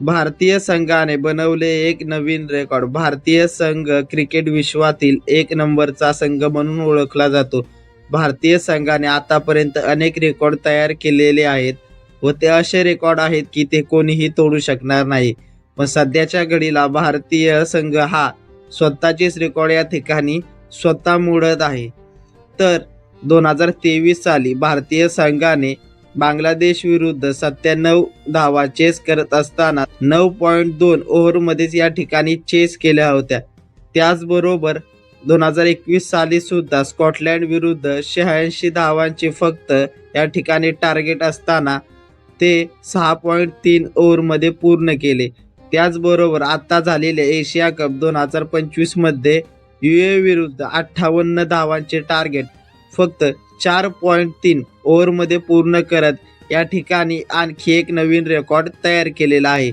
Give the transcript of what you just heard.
भारतीय संघाने बनवले एक नवीन रेकॉर्ड. भारतीय संघ क्रिकेट विश्वातील एक नंबरचा संघ म्हणून ओळखला जातो. भारतीय संघाने आतापर्यंत अनेक रेकॉर्ड तयार केलेले आहेत व ते असे रेकॉर्ड आहेत की ते कोणीही तोडू शकणार नाही. पण सध्याच्या घडीला भारतीय संघ हा स्वतःचेच रेकॉर्ड या ठिकाणी स्वतः मोडत आहे. तर दोन हजार तेवीस साली भारतीय संघाने बांगलादेश विरुद्ध सत्त्याण्णव धावा चेस करत असताना नऊ पॉईंट दोन ओव्हरमध्येच या ठिकाणी चेस केल्या होत्या. त्याचबरोबर दोन हजार एकवीस साली सुद्धा स्कॉटलँड विरुद्ध शहाऐंशी धावांचे फक्त या ठिकाणी टार्गेट असताना ते सहा पॉईंट तीन ओव्हरमध्ये पूर्ण केले. त्याचबरोबर आत्ता झालेल्या एशिया कप दोन हजार पंचवीसमध्ये यू ए विरुद्ध अठ्ठावन्न धावांचे टार्गेट फक्त चार पॉईंट तीन ओव्हरमध्ये पूर्ण करत या ठिकाणी आणखी एक नवीन रेकॉर्ड तयार केलेला आहे.